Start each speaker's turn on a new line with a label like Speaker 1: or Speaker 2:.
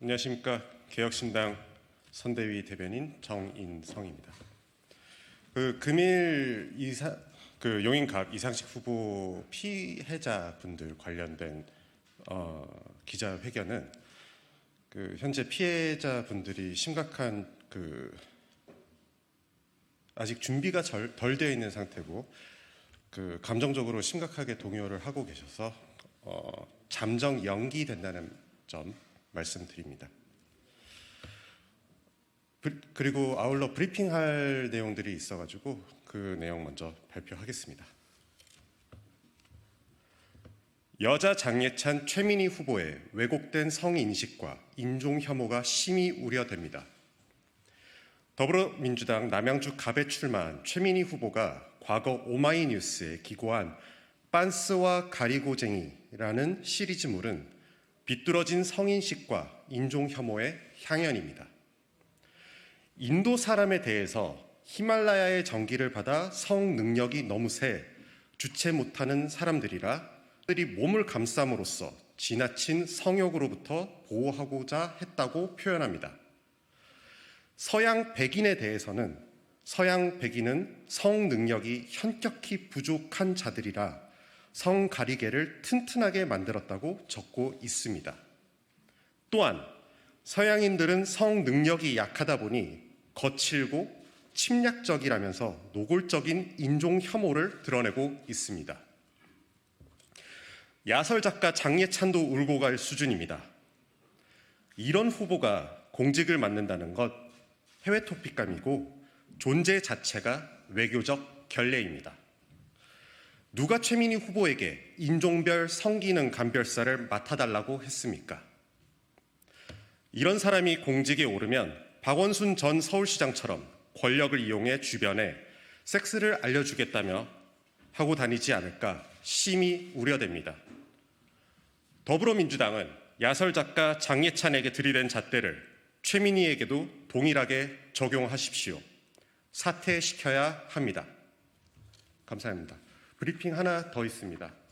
Speaker 1: 안녕하십니까 개혁신당 선대위 대변인 정인성입니다. 그 금일 이사 그 용인갑 이상식 후보 피해자 분들 관련된 어, 기자 회견은 그 현재 피해자 분들이 심각한 그 아직 준비가 절- 덜 되어 있는 상태고 그 감정적으로 심각하게 동요를 하고 계셔서 어, 잠정 연기된다는 점 말씀드립니다. 브- 그리고 아울러 브리핑할 내용들이 있어가지고 그 내용 먼저 발표하겠습니다. 여자 장예찬 최민희 후보의 왜곡된 성인식과 인종 혐오가 심히 우려됩니다. 더불어민주당 남양주 갑에 출마한 최민희 후보가 과거 오마이뉴스에 기고한 빤스와 가리고쟁이라는 시리즈물은 비뚤어진 성인식과 인종 혐오의 향연입니다. 인도 사람에 대해서 히말라야의 전기를 받아 성 능력이 너무 세 주체 못하는 사람들이라 들이 몸을 감싸므로써 지나친 성욕으로부터 보호하고자 했다고 표현합니다. 서양 백인에 대해서는 서양 백인은 성 능력이 현격히 부족한 자들이라 성 가리개를 튼튼하게 만들었다고 적고 있습니다. 또한 서양인들은 성 능력이 약하다 보니 거칠고 침략적이라면서 노골적인 인종 혐오를 드러내고 있습니다. 야설 작가 장예찬도 울고 갈 수준입니다. 이런 후보가 공직을 맡는다는 것 해외 토픽감이고 존재 자체가 외교적 결례입니다. 누가 최민희 후보에게 인종별 성기능 감별사를 맡아달라고 했습니까? 이런 사람이 공직에 오르면 박원순 전 서울시장처럼 권력을 이용해 주변에 섹스를 알려주겠다며 하고 다니지 않을까 심히 우려됩니다. 더불어민주당은 야설 작가 장예찬에게 들이댄 잣대를 최민희에게도 동일하게 적용하십시오. 사퇴시켜야 합니다. 감사합니다. 브리핑 하나 더 있습니다.